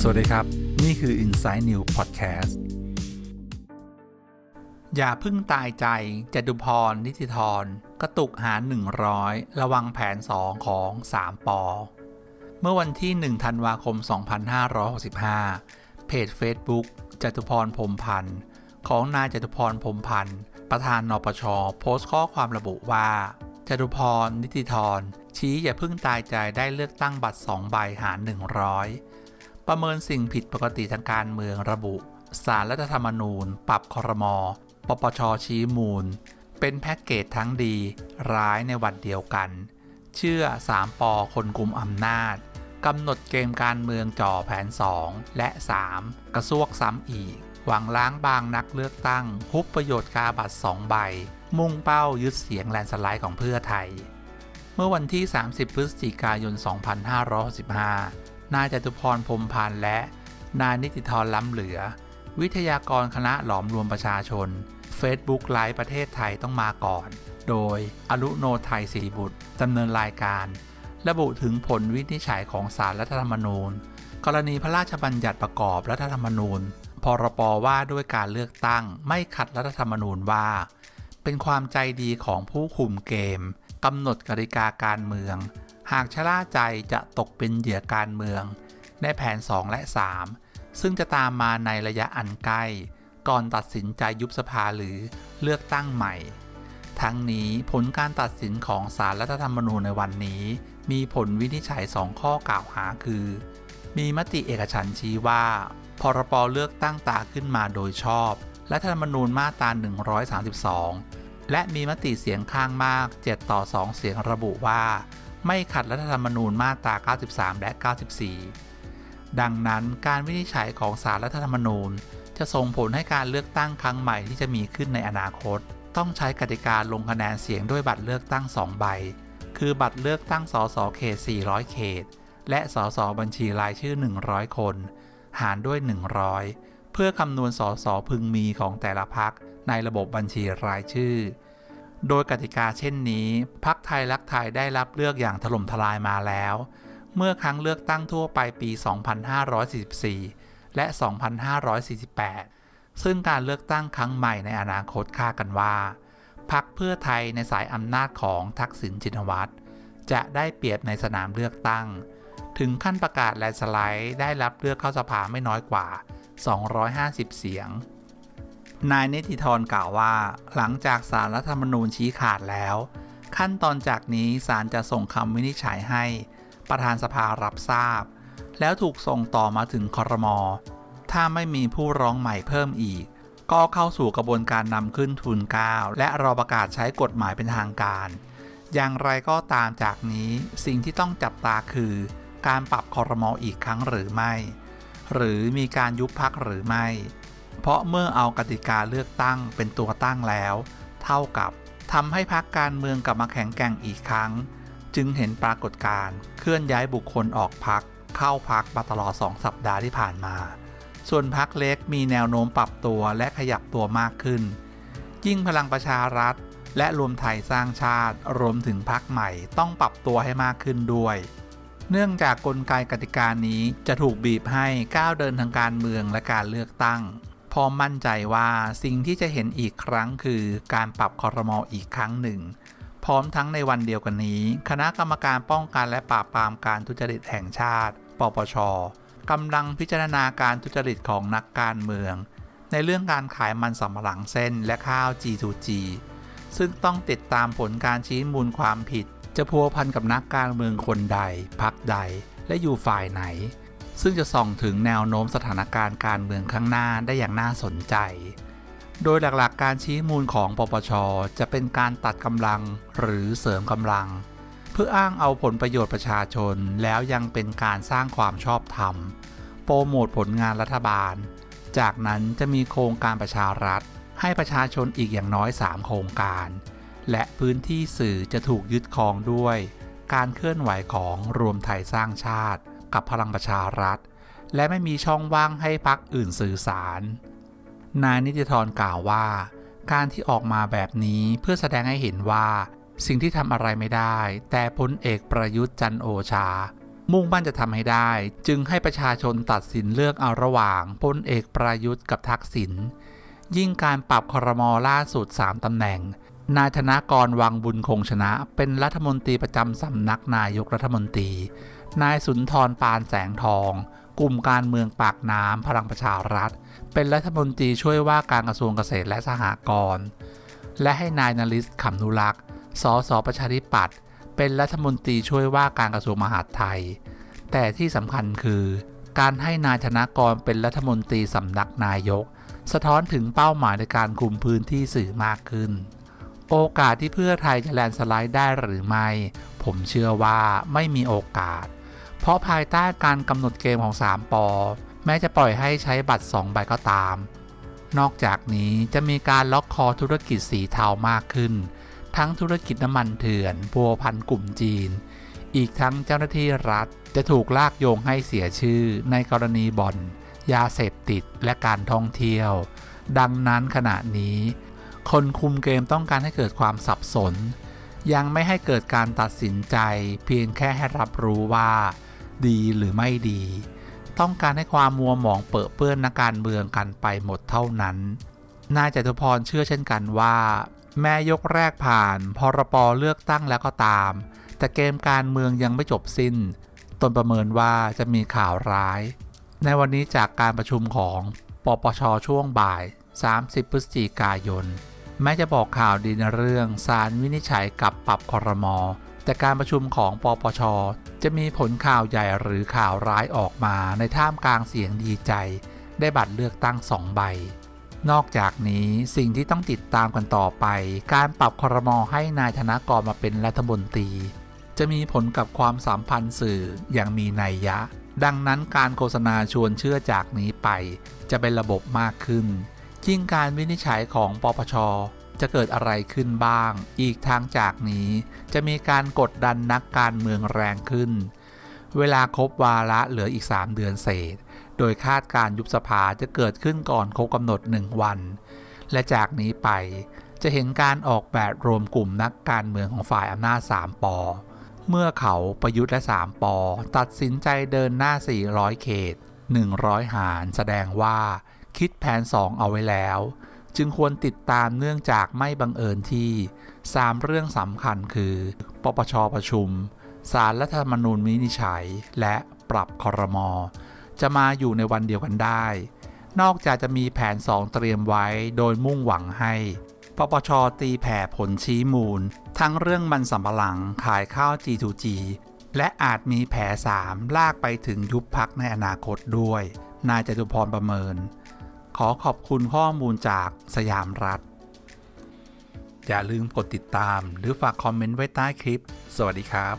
สวัสดีครับ นี่คือ Inside New Podcast อย่าพึ่งตายใจจตุพร นิติธรกระตุกหาร 100 ระวังแผน 2 ของ 3 ปอ เมื่อวันที่ 1 ธันวาคม 2565 เพจ Facebook จตุพรพรมพันธ์ของนายจตุพรพรมพันธ์ประธานนปช โพสต์ข้อความระบุว่าจตุพร นิติธร ชี้อย่าพึ่งตายใจได้เลือกตั้งบัตร 2 ใบหาร 100 ประเมินสิ่งผิดปกติทางการเมืองระบุสารรัฐธรรมนูญ ปรับคอรมอปปชชี้มูล เป็นแพ็กเกจทั้งดี ร้ายในวันเดียวกัน เชื่อ 3ปอคนกลุ่มอำนาจกำหนดเกมการเมืองจ่อแผน 2 และ 3 กระซวกซ้ำอีก หวังล้างบางนักเลือกตั้งฮุบประโยชน์กาบัตร2ใบ มุ่งเป้ายึดเสียงแลนสไลด์ของเพื่อไทย มื่อวันที่ 30 พฤศจิกายน 2565 นายจตุพรพรมพันธ์และ นายนิติธรล้ำเหลือ วิทยากรคณะหลอมรวมประชาชน Facebook ไลฟ์ประเทศไทยต้องมาก่อน โดยอรุโนไทยสิริบุตรดำเนินรายการ ระบุถึงผลวินิจฉัยของสารรัฐธรรมนูญ กรณีพระราชบัญญัติประกอบรัฐธรรมนูญ พรปว่าด้วยการเลือกตั้งไม่ขัดรัฐธรรมนูญว่า เป็นความใจดีของผู้คุมเกม กำหนดกติกาการเมือง หากชะล่าใจจะตกเป็นเหยื่อการเมือง ในแผน 2 และ 3 ซึ่งจะตามมาในระยะอันใกล้ ก่อนตัดสินใจยุบสภาหรือเลือกตั้งใหม่ ทั้งนี้ผลการตัดสินของสารรัฐธรรมนูญในวันนี้ มีผลวินิจฉัย 2 ข้อกล่าวหาคือ มีมติเอกฉันชี้ว่าพรปเลือกตั้งตาขึ้นมาโดยชอบรัฐธรรมนูญมาตรา132 และมีมติเสียงข้างมาก 7 ต่อ 2 เสียงระบุว่า ไม่ขัดรัฐธรรมนูญมาตรา 93 และ 94 ดังนั้นการวินิจฉัยของสารรัฐธรรมนูญ จะส่งผลให้การเลือกตั้งครั้งใหม่ที่จะมีขึ้นในอนาคต ต้องใช้กติกาลงคะแนนเสียงด้วยบัตรเลือกตั้ง 2 ใบ คือบัตรเลือกตั้งสสเขต 400 เขต และสสบัญชีรายชื่อ 100 คน หารด้วย 100 เพื่อคำนวณสสพึงมีของแต่ละพักในระบบบัญชีรายชื่อ โดยกติกาเช่นนี้ พักไทยรักไทยได้รับเลือกอย่างถล่มทลายมาแล้ว เมื่อครั้งเลือกตั้งทั่วไปปี 2544 และ 2548 ซึ่งการเลือกตั้งครั้งใหม่ในอนาคตคาดกันว่า พักเพื่อไทยในสายอำนาจของทักษิณชินวัตรจะได้เปรียบในสนามเลือกตั้ง ถึงขั้นประกาศแลนสไลด์ได้รับเลือกเข้าสภาไม่น้อยกว่า 250 เสียง นายนิติธรกล่าวว่า หลังจากสารรัฐธรรมนูญชี้ขาดแล้ว ขั้นตอนจากนี้ศาลจะส่งคำวินิจฉัยให้ ประธานสภารับทราบ แล้วถูกส่งต่อมาถึงครมถ้าไม่มีผู้ร้องใหม่เพิ่มอีก ก็เข้าสู่กระบวนการนำขึ้นทุนก้าและรอประกาศใช้กฎหมายเป็นทางการ อย่างไรก็ตามจากนี้สิ่งที่ต้องจับตาคือ การปรับคอรมออีกครั้งหรือไม่ หรือมีการยุบพักหรือไม่ เพราะเมื่อเอากติกาเลือกตั้งเป็นตัวตั้งแล้ว เท่ากับทำให้พักการเมืองกลับมาแข็งแกร่งอีกครั้ง จึงเห็นปรากฏการณ์เคลื่อนย้ายบุคคลออกพักเข้าพักมาตลอด 2 สัปดาห์ที่ผ่านมา ส่วนพักเล็กมีแนวโน้มปรับตัวและขยับตัวมากขึ้น ยิ่งพลังประชารัฐ และรวมไทยสร้างชาติรวมถึงพักใหม่ต้องปรับตัวให้มากขึ้นด้วย เนื่องจากกลไกกติกานี้จะถูกบีบให้ก้าวเดินทางการเมืองและการเลือกตั้งพร้อมมั่นใจว่าสิ่งที่จะเห็นอีกครั้งคือการปรับคอรมออีกครั้งหนึ่ง พร้อมทั้งในวันเดียวกันนี้ คณะกรรมการป้องกันและปราบปรามการทุจริตแห่งชาติ ปปชกำลังพิจารณาการทุจริตของนักการเมือง ในเรื่องการขายมันสำปะหลังเส้นและข้าว G2G ซึ่งต้องติดตามผลการชี้มูลความผิด จะพัวพันกับนักการเมืองคนใดพักใด และอยู่ฝ่ายไหน ซึ่งจะส่องถึงแนวโน้มสถานการณ์การเมืองข้างหน้าได้อย่างน่าสนใจ โดยหลักๆ การชี้มูลของปปช จะเป็นการตัดกำลังหรือเสริมกำลัง เพื่ออ้างเอาผลประโยชน์ประชาชนแล้วยังเป็นการสร้างความชอบธรรม โปรโมทผลงานรัฐบาล จากนั้นจะมีโครงการประชารัฐ ให้ประชาชนอีกอย่างน้อย 3 โครงการ และพื้นที่สื่อจะถูกยึดครองด้วย การเคลื่อนไหวของรวมไทยสร้างชาติ กับพลังประชารัฐ และไม่มีช่องว่างให้พรรคอื่นสื่อสาร นายนิติธรกล่าวว่า การที่ออกมาแบบนี้เพื่อแสดงให้เห็นว่า สิ่งที่ทำอะไรไม่ได้ แต่พลเอกประยุทธ์จันโอชา มุ่งมั่นจะทำให้ได้ จึงให้ประชาชนตัดสินเลือกเอาระหว่างพลเอกประยุทธ์กับทักษิณยิ่งการปรับคอรมอล่าสุด 3ตำแหน่ง นายธนากรวังบุญคงชนะ เป็นรัฐมนตรีประจำสำนักนายกรัฐมนตรี นายสุนทรปานแสงทอง กลุ่มการเมืองปากน้ำพลังประชารัฐ เป็นรัฐมนตรีช่วยว่าการกระทรวงเกษตรและสหกรณ์ และให้นายนริศขำนุรักษ์สสประชาธิปัตย์ เป็นรัฐมนตรีช่วยว่าการกระทรวงมหาดไทย แต่ที่สำคัญคือ การให้นายธนากรเป็นรัฐมนตรีสำนักนายก สะท้อนถึงเป้าหมายในการคุมพื้นที่สื่อมากขึ้น โอกาสที่เพื่อไทยจะแลนด์สไลด์ได้หรือไม่ ผมเชื่อว่าไม่มีโอกาส เพราะภายใต้การกำหนดเกมของ 3ปอแม้จะปล่อยให้ใช้บัตร 2 ใบก็ตาม นอกจากนี้จะมีการล็อกคอธุรกิจสีเทามากขึ้น ทั้งธุรกิจน้ำมันเถื่อนพัวพันกลุ่มจีน อีกทั้งเจ้าหน้าที่รัฐจะถูกลากโยงให้เสียชื่อในกรณีบ่อน ยาเสพติดและการท่องเที่ยว ดังนั้นขณะนี้ คนคุมเกมต้องการให้เกิดความสับสน ยังไม่ให้เกิดการตัดสินใจ เพียงแค่ให้รับรู้ว่า ดีหรือไม่ดี ต้องการให้ความมัวหมองเปิดเปื้อนนักการเมืองกันไปหมดเท่านั้น นายจตุพรเชื่อเช่นกันว่า แม้ยกแรกผ่านพรปเลือกตั้งแล้วก็ตาม แต่เกมการเมืองยังไม่จบสิ้น ตนประเมินว่าจะมีข่าวร้าย ในวันนี้จากการประชุมของปปชช่วงบ่าย 30 พฤศจิกายน แม้จะบอกข่าวดีในเรื่องสารวินิจฉัยกับปรับคอรมอแต่การประชุมของปปช จะมีผลข่าวใหญ่หรือข่าวร้ายออกมาในท่ามกลางเสียงดีใจ ได้บัตรเลือกตั้งสองใบ นอกจากนี้สิ่งที่ต้องติดตามกันต่อไป การปรับคอรมอให้นายธนกรมาเป็นรัฐมนตรี จะมีผลกับความสัมพันธ์สื่ออย่างมีนัยยะ ดังนั้นการโฆษณาชวนเชื่อจากนี้ไป จะเป็นระบบมากขึ้น ยิ่งการวินิจฉัยของปปช จะเกิดอะไรขึ้นบ้าง อีกทางจากนี้จะมีการกดดันนักการเมืองแรงขึ้น เวลาครบวาระเหลืออีก 3 เดือนเศษ โดยคาดการยุบสภาจะเกิดขึ้นก่อนครบกำหนด 1 วัน และจากนี้ไปจะเห็นการออกแบบรวมกลุ่มนักการเมืองของฝ่ายอำนาจ 3ปอเมื่อเขาประยุทธ์และ 3ปอตัดสินใจเดินหน้า 400 เขต 100 หาร แสดงว่า คิดแผน 2 เอาไว้แล้ว จึงควรติดตามเนื่องจากไม่บังเอิญที่ 3 เรื่องสำคัญคือ ปปชประชุมสารรัฐธรรมนูญวินิจฉัย และปรับคอรมอจะมาอยู่ในวันเดียวกันได้ นอกจากจะมีแผน 2 เตรียมไว้โดยมุ่งหวังให้ ปปชตีแผ่ผลชี้มูล ทั้งเรื่องมันสำปะหลังขายข้าว G2G และอาจมีแผล3ลากไปถึงยุบพักในอนาคตด้วย นายจตุพรประเมิน ขอขอบคุณข้อมูลจากสยามรัฐ อย่าลืมกดติดตามหรือฝากคอมเมนต์ไว้ใต้คลิป สวัสดีครับ